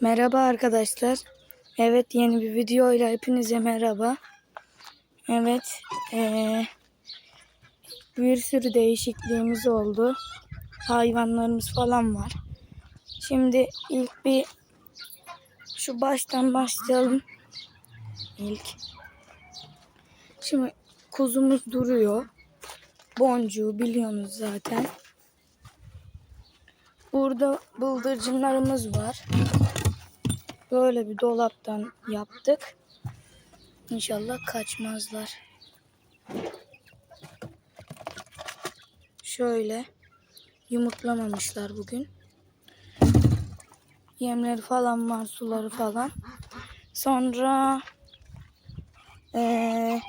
Merhaba arkadaşlar. Evet yeni bir video ile hepinize merhaba. Evet eee, bir sürü değişikliğimiz oldu. Hayvanlarımız falan var. Şimdi ilk bir şu baştan başlayalım. İlk. Şimdi kuzumuz duruyor. Boncuğu biliyorsunuz zaten. Burada bıldırcınlarımız var. Böyle bir dolaptan yaptık. İnşallah kaçmazlar. Şöyle yumurtlamamışlar bugün. Yemleri falan var, suları falan. Sonra eee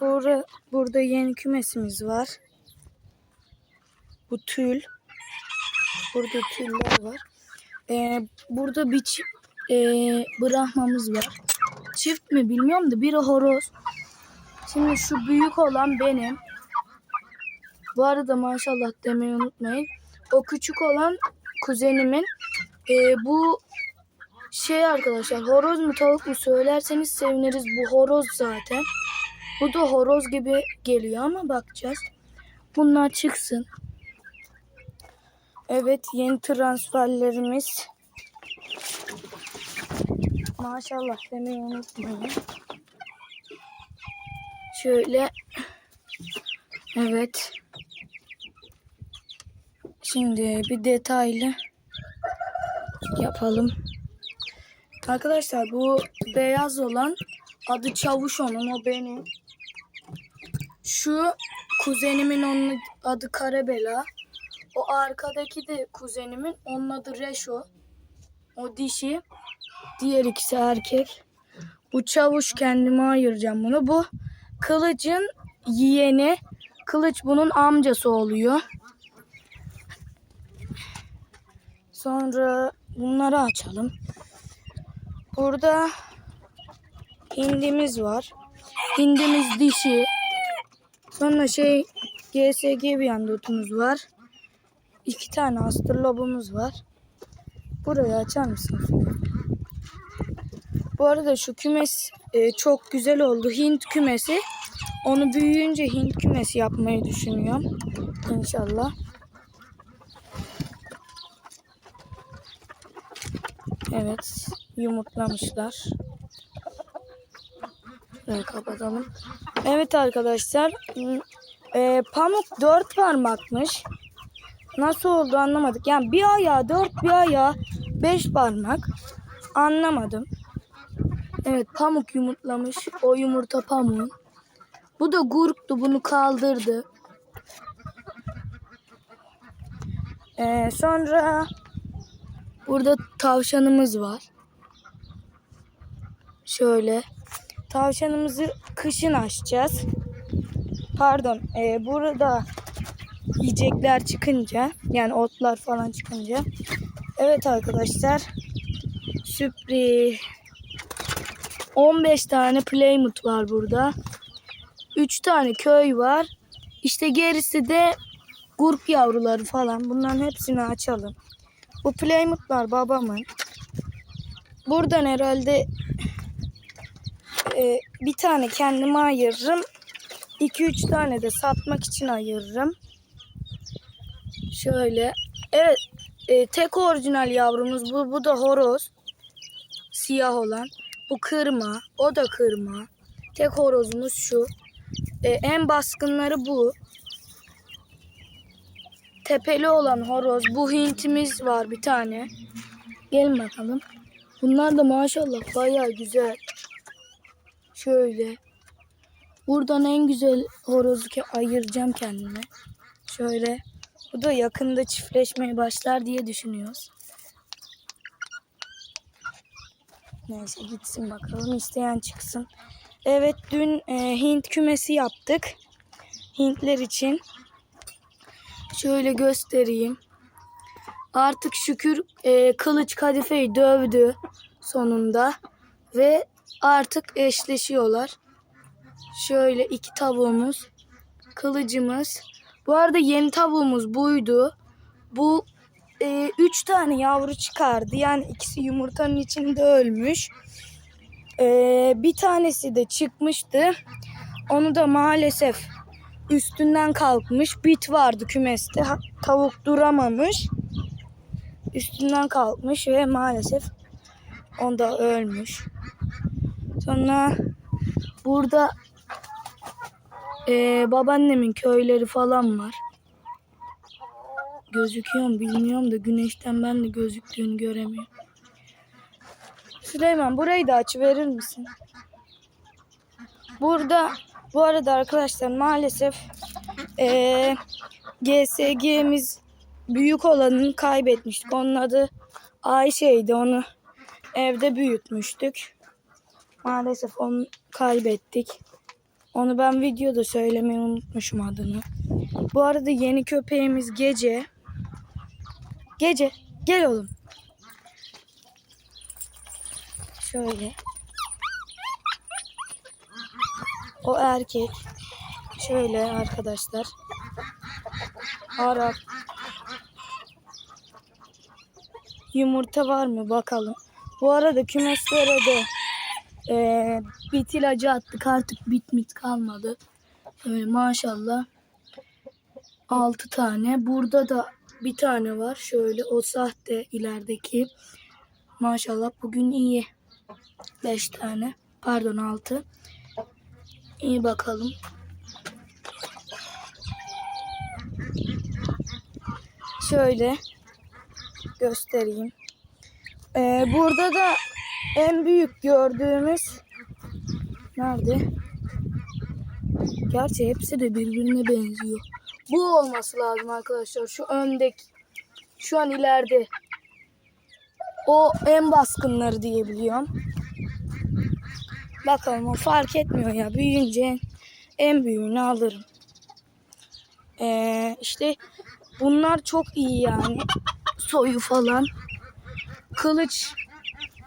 burada, burada yeni kümesimiz var. Bu tül. Burada tüller var. Ee, burada bir ee, Brahmamız var. Çift mi bilmiyorum da biri horoz. Şimdi şu büyük olan benim. Bu arada maşallah demeyi unutmayın. O küçük olan kuzenimin. Ee, bu şey arkadaşlar horoz mu tavuk mu söylerseniz seviniriz. Bu horoz zaten. Bu da horoz gibi geliyor ama bakacağız. Bunlar çıksın. Evet yeni transferlerimiz. Maşallah demeyi unutmayın. Şöyle. Evet. Şimdi bir detaylı yapalım. Arkadaşlar bu beyaz olan adı Çavuş onun o benim. Şu kuzenimin onun adı Karabela. O arkadaki de kuzenimin. Onun adı Reşo. O dişi. Diğer ikisi erkek. Bu çavuş kendime ayıracağım bunu. Bu kılıcın yeğeni. Kılıç bunun amcası oluyor. Sonra bunları açalım. Burada hindimiz var. Hindimiz dişi. Sonra şey GSG bir yandotumuz var. İki tane astrolobumuz var. Burayı açar mısınız? Bu arada şu kümes e, çok güzel oldu. Hint kümesi. Onu büyüyünce Hint kümesi yapmayı düşünüyorum. İnşallah. Evet. Yumurtlamışlar. Şöyle kapatalım. Evet arkadaşlar. E, pamuk dört parmakmış. Nasıl oldu anlamadık. Yani bir ayağı dört bir ayağı beş parmak. Anlamadım. Evet pamuk yumurtlamış. O yumurta pamuğun. Bu da gurktu bunu kaldırdı. Ee, sonra burada tavşanımız var. Şöyle. Tavşanımızı kışın açacağız. Pardon. E, burada yiyecekler çıkınca yani otlar falan çıkınca. Evet arkadaşlar. Sürpriz. 15 tane Playmut var burada. 3 tane köy var. İşte gerisi de gurk yavruları falan. Bunların hepsini açalım. Bu Playmut'lar babamın. Buradan herhalde e, bir tane kendime ayırırım. 2-3 tane de satmak için ayırırım. Şöyle. Evet. e, tek orijinal yavrumuz bu. Bu da horoz. Siyah olan. Bu kırma. O da kırma. Tek horozumuz şu. E, en baskınları bu. Tepeli olan horoz. Bu hintimiz var bir tane. Gelin bakalım. Bunlar da maşallah bayağı güzel. Şöyle. Buradan en güzel horozu ki ayıracağım kendime. Şöyle. Bu da yakında çiftleşmeye başlar diye düşünüyoruz. Neyse gitsin bakalım isteyen çıksın. Evet dün e, Hint kümesi yaptık. Hintler için. Şöyle göstereyim. Artık şükür e, kılıç kadifeyi dövdü sonunda. Ve artık eşleşiyorlar. Şöyle iki tavuğumuz. Kılıcımız. Bu arada yeni tavuğumuz buydu. Bu e, üç tane yavru çıkardı. Yani ikisi yumurtanın içinde ölmüş. E, bir tanesi de çıkmıştı. Onu da maalesef üstünden kalkmış. Bit vardı kümeste. Tavuk duramamış. Üstünden kalkmış ve maalesef onda ölmüş. Sonra burada e, babaannemin köyleri falan var. Gözüküyor mu bilmiyorum da güneşten ben de gözüktüğünü göremiyorum. Süleyman burayı da aç verir misin? Burada bu arada arkadaşlar maalesef eee GSG'miz büyük olanını kaybetmiştik. Onun adı Ayşe'ydi. Onu evde büyütmüştük. Maalesef onu kaybettik. Onu ben videoda söylemeyi unutmuşum adını. Bu arada yeni köpeğimiz Gece. Gece gel oğlum. Şöyle. O erkek. Şöyle arkadaşlar. Arap. Yumurta var mı bakalım. Bu arada kümeslere de eee bit ilacı attık artık bit mit kalmadı. Şöyle maşallah. 6 tane. Burada da bir tane var. Şöyle o sahte ilerideki. Maşallah bugün iyi. 5 tane. Pardon 6. İyi bakalım. Şöyle göstereyim. Ee, burada da en büyük gördüğümüz nerede? Gerçi hepsi de birbirine benziyor. Bu olması lazım arkadaşlar. Şu öndeki. Şu an ileride. O en baskınları diye biliyorum. Bakalım o fark etmiyor ya. Büyüyünce en büyüğünü alırım. Ee, işte bunlar çok iyi yani. Soyu falan. Kılıç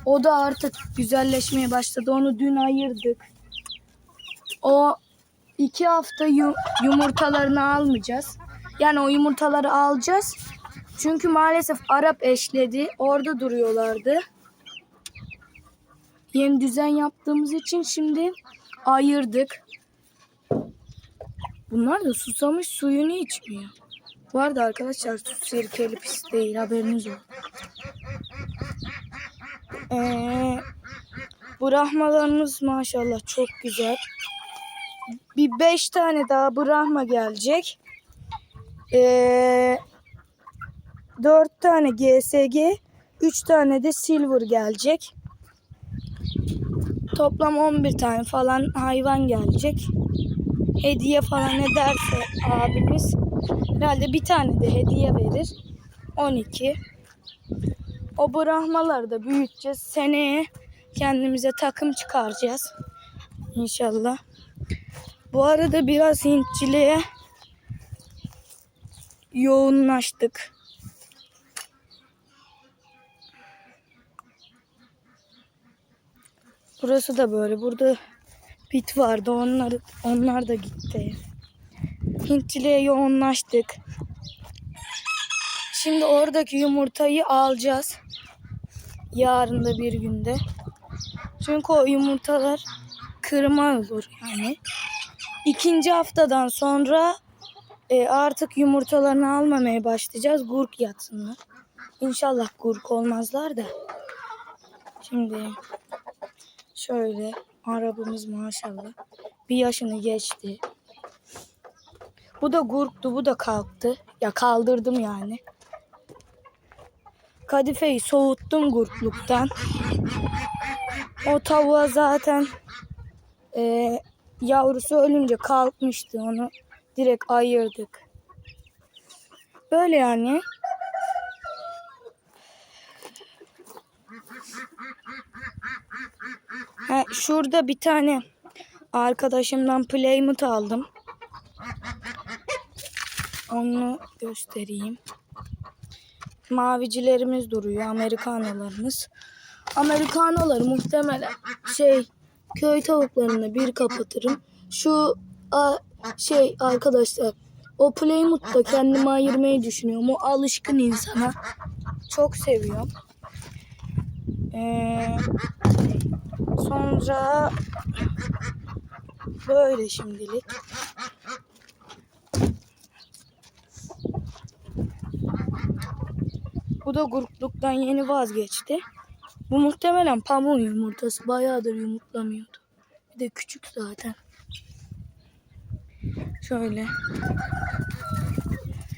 o da artık güzelleşmeye başladı. Onu dün ayırdık. O iki hafta yu- yumurtalarını almayacağız. Yani o yumurtaları alacağız. Çünkü maalesef Arap eşledi. Orada duruyorlardı. Yeni düzen yaptığımız için şimdi ayırdık. Bunlar da susamış suyunu içmiyor. Bu arada arkadaşlar su sirkeli pis değil haberiniz olsun. Ee, bu rahmalarımız maşallah çok güzel. Bir beş tane daha Brahma gelecek. Ee, dört tane GSG, üç tane de Silver gelecek. Toplam 11 tane falan hayvan gelecek. Hediye falan ederse abimiz herhalde bir tane de hediye verir. 12. O Brahmaları da büyüteceğiz. Seneye kendimize takım çıkaracağız. İnşallah. Bu arada biraz Hintçiliğe yoğunlaştık. Burası da böyle. Burada bit vardı. Onlar, onlar da gitti. Hintçiliğe yoğunlaştık. Şimdi oradaki yumurtayı alacağız. Yarın da bir günde. Çünkü o yumurtalar kırma olur yani. İkinci haftadan sonra e, artık yumurtalarını almamaya başlayacağız. Gurk yatsınlar. İnşallah gurk olmazlar da. Şimdi şöyle arabamız maşallah bir yaşını geçti. Bu da gurktu, bu da kalktı. Ya kaldırdım yani. Kadifeyi soğuttum gurkluktan. O tavuğa zaten e, yavrusu ölünce kalkmıştı. Onu direkt ayırdık. Böyle yani. Ha, şurada bir tane arkadaşımdan Playmut aldım. Onu göstereyim. Mavicilerimiz duruyor. Amerikanolarımız. Amerikanoları muhtemelen şey köy tavuklarını bir kapatırım. Şu a, şey arkadaşlar O Playmut'ta kendimi ayırmayı düşünüyorum. O alışkın insana. Çok seviyorum. Ee, sonra böyle şimdilik. Bu da grupluktan yeni vazgeçti. Bu muhtemelen pamuğun yumurtası. Bayağıdır yumurtlamıyordu. Bir de küçük zaten. Şöyle.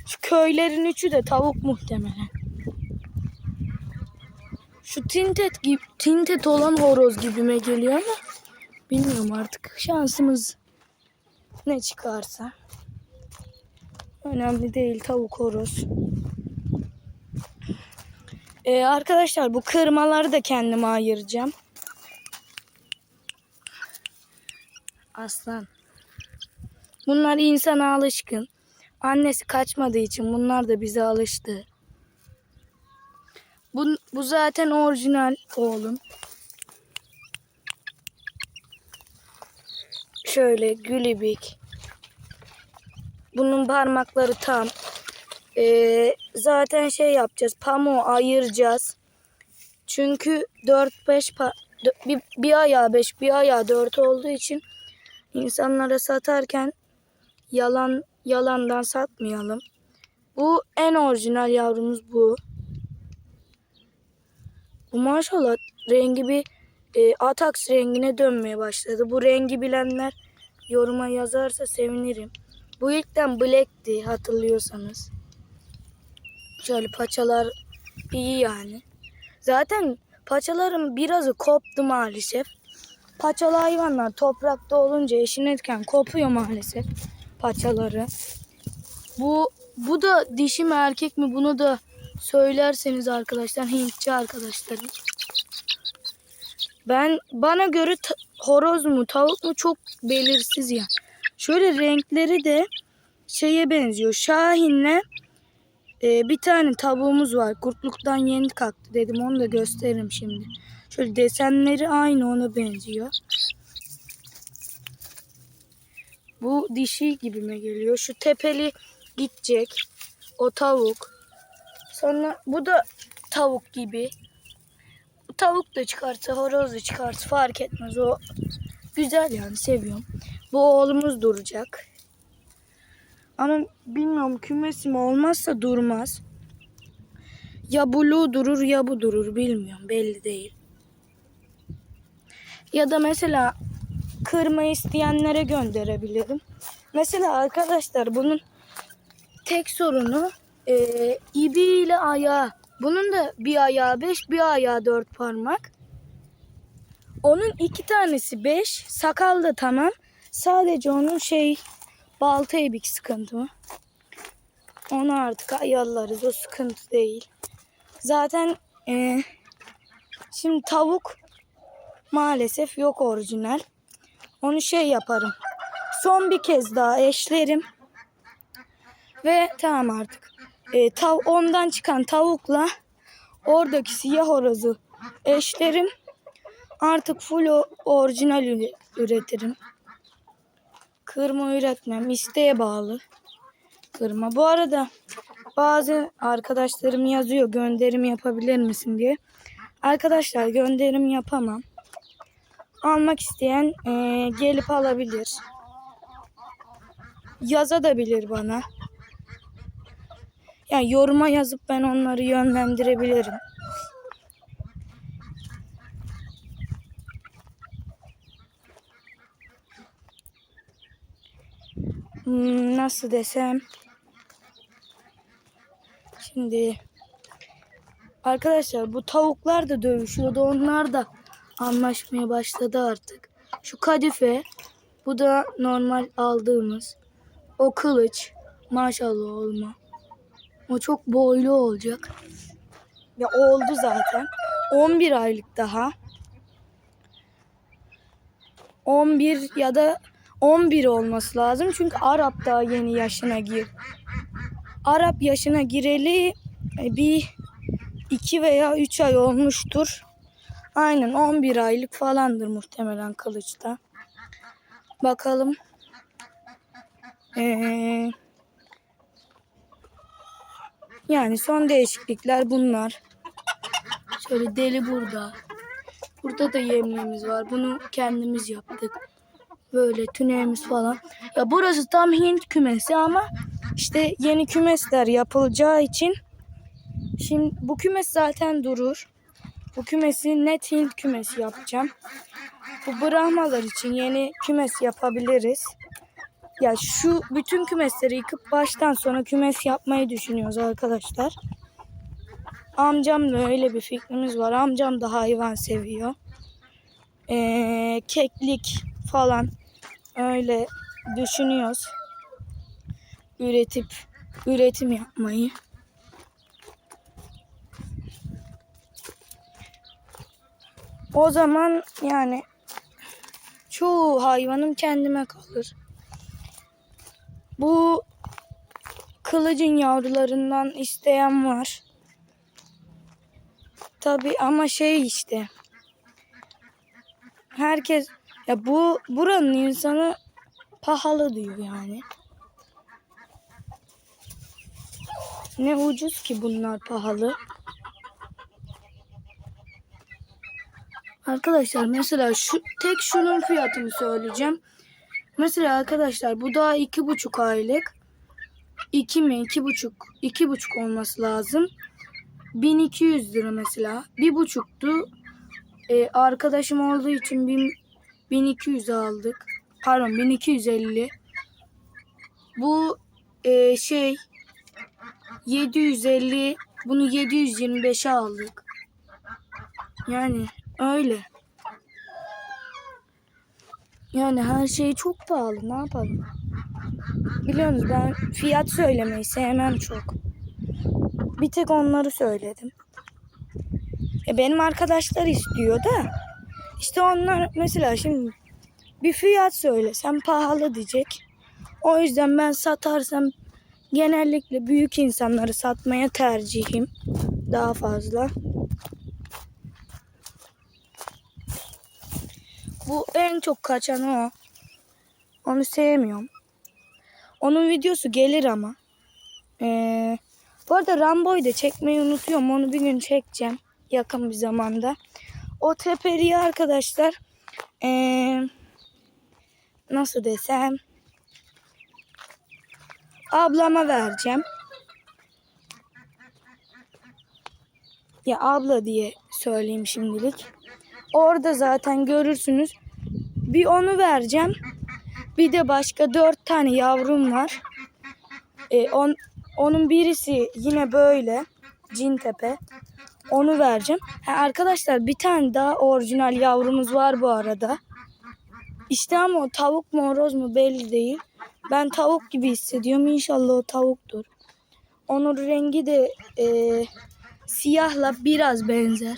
Şu köylerin üçü de tavuk muhtemelen. Şu tintet gibi tintet olan horoz gibime geliyor ama bilmiyorum artık şansımız ne çıkarsa. Önemli değil tavuk horoz. Ee, arkadaşlar bu kırmaları da kendime ayıracağım. Aslan. Bunlar insana alışkın. Annesi kaçmadığı için bunlar da bize alıştı. Bu, bu zaten orijinal oğlum. Şöyle gülibik. Bunun parmakları tam. Ee, zaten şey yapacağız. Pamuğu ayıracağız. Çünkü 4-5 pa- dö- bir, bir ayağı 5 bir ayağı 4 olduğu için insanlara satarken yalan yalandan satmayalım. Bu en orijinal yavrumuz bu. Bu maşallah rengi bir e, Atax rengine dönmeye başladı. Bu rengi bilenler yoruma yazarsa sevinirim. Bu ilkten black'ti hatırlıyorsanız. Şöyle paçalar iyi yani. Zaten paçaların birazı koptu maalesef. Paçalı hayvanlar toprakta olunca eşinirken kopuyor maalesef paçaları. Bu bu da dişi mi erkek mi bunu da söylerseniz arkadaşlar Hintçi arkadaşlarım. Ben bana göre horoz mu tavuk mu çok belirsiz ya. Şöyle renkleri de şeye benziyor. Şahin'le e, bir tane tavuğumuz var. Kurtluktan yeni kalktı dedim. Onu da gösteririm şimdi. Şöyle desenleri aynı ona benziyor. Bu dişi gibime geliyor. Şu tepeli gidecek. O tavuk. Sonra bu da tavuk gibi. Tavuk da çıkarsa horoz da çıkarsa fark etmez. O güzel yani seviyorum. Bu oğlumuz duracak. Ama bilmiyorum kümesi mi olmazsa durmaz. Ya blue durur ya bu durur bilmiyorum belli değil. Ya da mesela kırma isteyenlere gönderebilirim. Mesela arkadaşlar bunun tek sorunu e, ibi ile ayağı. Bunun da bir ayağı 5 bir ayağı 4 parmak. Onun iki tanesi 5 sakal da tamam. Sadece onun şey balta ebik sıkıntı mı? Onu artık ayarlarız o sıkıntı değil. Zaten e, şimdi tavuk maalesef yok orijinal. Onu şey yaparım. Son bir kez daha eşlerim. Ve tamam artık. E, tav ondan çıkan tavukla oradaki siyah horozu eşlerim. Artık full orijinal üre- üretirim. Kırma üretmem. isteğe bağlı. Kırma. Bu arada bazı arkadaşlarım yazıyor gönderim yapabilir misin diye. Arkadaşlar gönderim yapamam almak isteyen eee, gelip alabilir. Yazabilir bana. Yani yoruma yazıp ben onları yönlendirebilirim. Nasıl desem? Şimdi arkadaşlar bu tavuklar da dövüşüyordu. Onlar da anlaşmaya başladı artık. Şu kadife bu da normal aldığımız. O kılıç maşallah olma. O çok boylu olacak. Ve oldu zaten. 11 aylık daha. 11 ya da 11 olması lazım. Çünkü Arap daha yeni yaşına gir. Arap yaşına gireli e, bir 2 veya 3 ay olmuştur. Aynen 11 aylık falandır muhtemelen kılıçta. Bakalım. Ee, Yani son değişiklikler bunlar. Şöyle deli burada. Burada da yemliğimiz var. Bunu kendimiz yaptık. Böyle tüneyimiz falan. Ya burası tam Hint kümesi ama işte yeni kümesler yapılacağı için şimdi bu kümes zaten durur. Bu kümesi net Hint kümesi yapacağım. Bu Brahmalar için yeni kümes yapabiliriz. Ya şu bütün kümesleri yıkıp baştan sona kümes yapmayı düşünüyoruz arkadaşlar. Amcamla öyle bir fikrimiz var. Amcam da hayvan seviyor. Ee, keklik falan öyle düşünüyoruz. Üretip üretim yapmayı. O zaman yani çoğu hayvanım kendime kalır. Bu kılıcın yavrularından isteyen var. Tabi ama şey işte. Herkes ya bu buranın insanı pahalı diyor yani. Ne ucuz ki bunlar pahalı. Arkadaşlar mesela şu tek şunun fiyatını söyleyeceğim. Mesela arkadaşlar bu daha iki buçuk aylık. iki mi iki buçuk iki buçuk olması lazım. 1200 lira mesela. Bir buçuktu. Ee, arkadaşım olduğu için bin, 1200 aldık. Pardon 1250. Bu e, şey 750 bunu 725'e aldık. Yani öyle. Yani her şey çok pahalı. Ne yapalım? Biliyorsunuz ben fiyat söylemeyi sevmem çok. Bir tek onları söyledim. E benim arkadaşlar istiyor da işte onlar mesela şimdi bir fiyat söylesem pahalı diyecek. O yüzden ben satarsam genellikle büyük insanları satmaya tercihim daha fazla. Bu en çok kaçan o. Onu sevmiyorum. Onun videosu gelir ama. Ee, bu arada Rambo'yu da çekmeyi unutuyorum. Onu bir gün çekeceğim. Yakın bir zamanda. O teperiyi arkadaşlar ee, nasıl desem ablama vereceğim. Ya abla diye söyleyeyim şimdilik. Orada zaten görürsünüz. Bir onu vereceğim. Bir de başka dört tane yavrum var. Ee, on, onun birisi yine böyle. Cintepe. Onu vereceğim. Ha, arkadaşlar bir tane daha orijinal yavrumuz var bu arada. İşte ama o tavuk mu horoz mu belli değil. Ben tavuk gibi hissediyorum. İnşallah o tavuktur. Onun rengi de e, siyahla biraz benzer.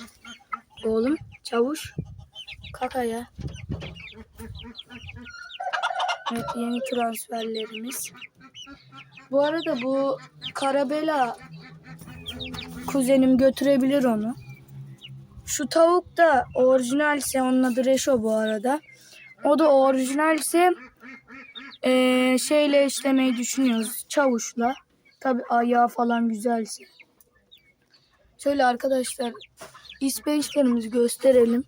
Oğlum çavuş. Kakaya. Evet yeni transferlerimiz. Bu arada bu Karabela kuzenim götürebilir onu. Şu tavuk da orijinalse onun adı Reşo bu arada. O da orijinalse eee, şeyle işlemeyi düşünüyoruz. Çavuşla. Tabi ayağı falan güzelse. Şöyle arkadaşlar ispeçlerimizi gösterelim.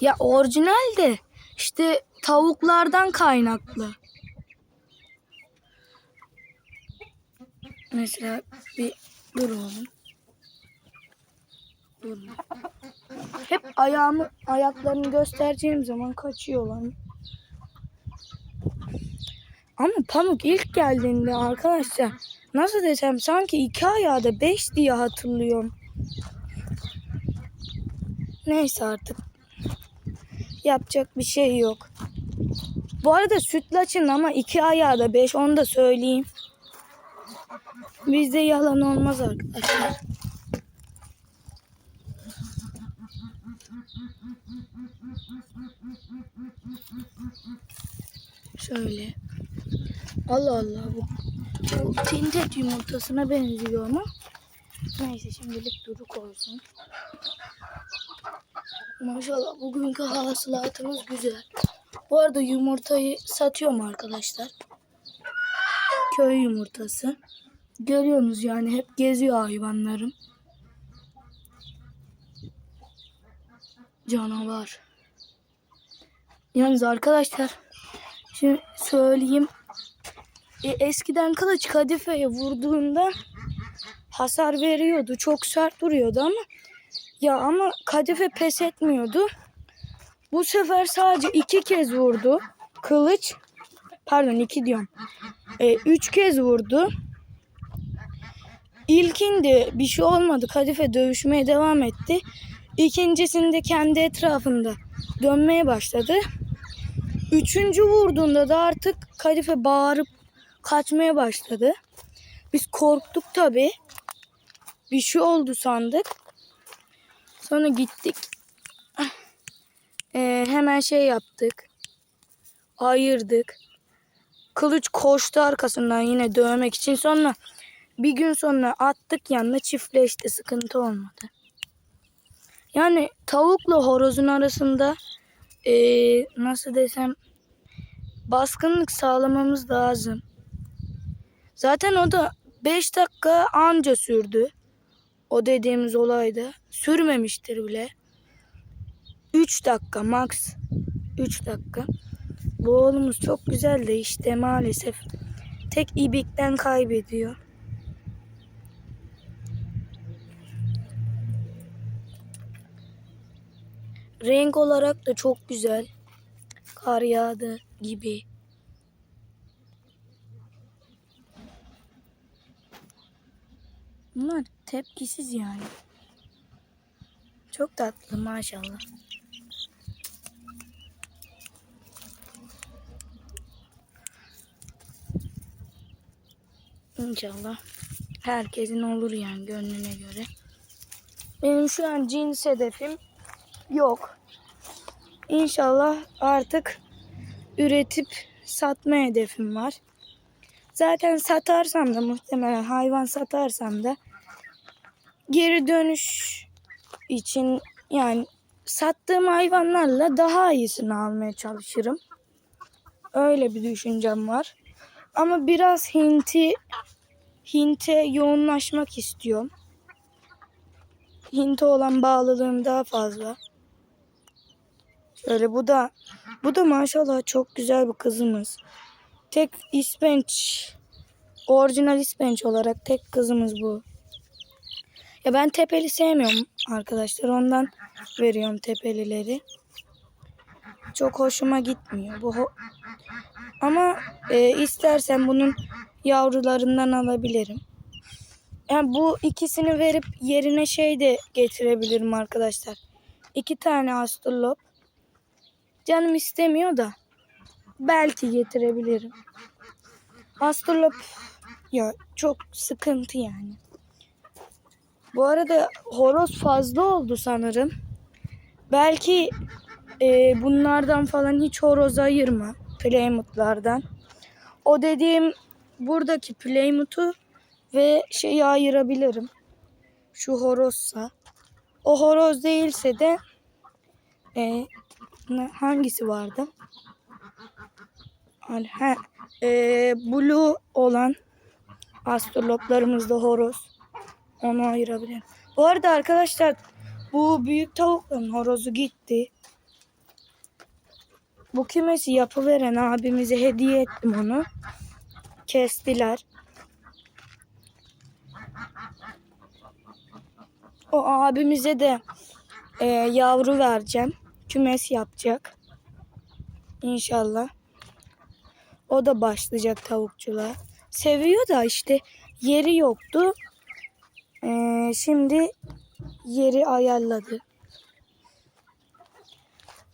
Ya orijinal de işte tavuklardan kaynaklı. Mesela bir dur oğlum. Dur. Hep ayağımı ayaklarını göstereceğim zaman kaçıyorlar. Ama Pamuk ilk geldiğinde arkadaşlar nasıl desem sanki iki ayağı da beş diye hatırlıyorum. Neyse artık. Yapacak bir şey yok. Bu arada sütlaçın ama iki ayağı da beş onu da söyleyeyim. Bizde yalan olmaz arkadaşlar. Şöyle. Allah Allah bu, bu tintet yumurtasına benziyor ama neyse şimdilik duruk olsun. Maşallah bugünkü hasılatımız güzel. Bu arada yumurtayı satıyorum arkadaşlar. Köy yumurtası. Görüyorsunuz yani hep geziyor hayvanlarım. Canavar. Yalnız arkadaşlar şimdi söyleyeyim. E, eskiden kılıç kadifeye vurduğunda hasar veriyordu. Çok sert duruyordu ama ya ama kadife pes etmiyordu. Bu sefer sadece iki kez vurdu. Kılıç pardon iki diyorum. E, üç kez vurdu. İlkinde bir şey olmadı. Kadife dövüşmeye devam etti. İkincisinde kendi etrafında dönmeye başladı. Üçüncü vurduğunda da artık Kadife bağırıp kaçmaya başladı. Biz korktuk tabii. Bir şey oldu sandık. Sonra gittik. Ee, hemen şey yaptık. Ayırdık. Kılıç koştu arkasından yine dövmek için. Sonra bir gün sonra attık yanına çiftleşti. Sıkıntı olmadı. Yani tavukla horozun arasında ee, nasıl desem baskınlık sağlamamız lazım. Zaten o da 5 dakika anca sürdü. O dediğimiz olayda. Sürmemiştir bile. 3 dakika max. 3 dakika. Bu oğlumuz çok güzel de işte maalesef tek ibikten kaybediyor. Renk olarak da çok güzel. Kar yağdı gibi. Bunlar tepkisiz yani. Çok tatlı maşallah. İnşallah herkesin olur yani gönlüne göre. Benim şu an cins hedefim yok. İnşallah artık üretip satma hedefim var. Zaten satarsam da muhtemelen hayvan satarsam da geri dönüş için yani sattığım hayvanlarla daha iyisini almaya çalışırım. Öyle bir düşüncem var. Ama biraz Hint'i Hint'e yoğunlaşmak istiyorum. Hint'e olan bağlılığım daha fazla. Şöyle bu da bu da maşallah çok güzel bir kızımız. Tek ispenç orijinal ispenç olarak tek kızımız bu. Ya ben tepeli sevmiyorum arkadaşlar. Ondan veriyorum tepelileri. Çok hoşuma gitmiyor. Bu ho- ama e, istersen bunun yavrularından alabilirim. Yani bu ikisini verip yerine şey de getirebilirim arkadaşlar. İki tane astrolop. Canım istemiyor da belki getirebilirim. Astrolop ya çok sıkıntı yani. Bu arada horoz fazla oldu sanırım. Belki e, bunlardan falan hiç horoz ayırma. Playmutlardan. O dediğim buradaki Playmut'u ve şeyi ayırabilirim. Şu horozsa. O horoz değilse de e, hangisi vardı? He, e, blue olan astroloplarımızda horoz. Onu ayırabilirim. Bu arada arkadaşlar bu büyük tavukların horozu gitti. Bu kümesi yapıveren abimize hediye ettim onu. Kestiler. O abimize de e, yavru vereceğim. Kümes yapacak. İnşallah. O da başlayacak tavukçuluğa. Seviyor da işte yeri yoktu. Ee, şimdi yeri ayarladı.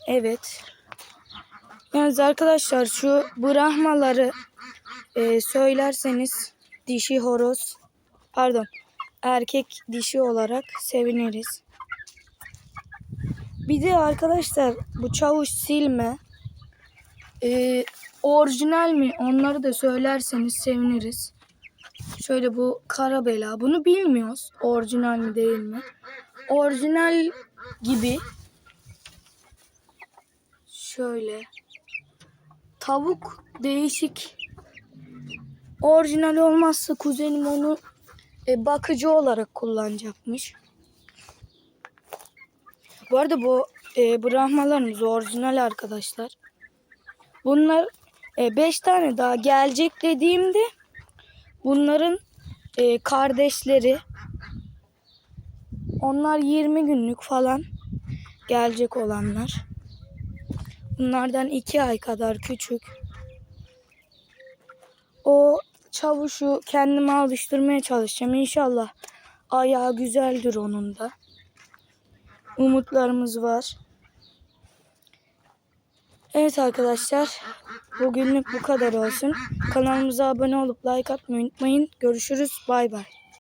Evet. Yalnız arkadaşlar şu brahmaları e, söylerseniz dişi horoz pardon erkek dişi olarak seviniriz. Bir de arkadaşlar bu çavuş silme. E, orijinal mi? Onları da söylerseniz seviniriz. Şöyle bu kara bela. Bunu bilmiyoruz. Orijinal mi değil mi. Orijinal gibi. Şöyle. Tavuk değişik. Orijinal olmazsa kuzenim onu e, bakıcı olarak kullanacakmış. Bu arada bu e, Brahmalarımız orijinal arkadaşlar. Bunlar 5 tane daha gelecek dediğimde bunların e, kardeşleri onlar 20 günlük falan gelecek olanlar. Bunlardan 2 ay kadar küçük. O çavuşu kendime alıştırmaya çalışacağım. İnşallah ayağı güzeldir onun da. Umutlarımız var. Evet arkadaşlar. Bugünlük bu kadar olsun. Kanalımıza abone olup like atmayı unutmayın. Görüşürüz. Bay bay.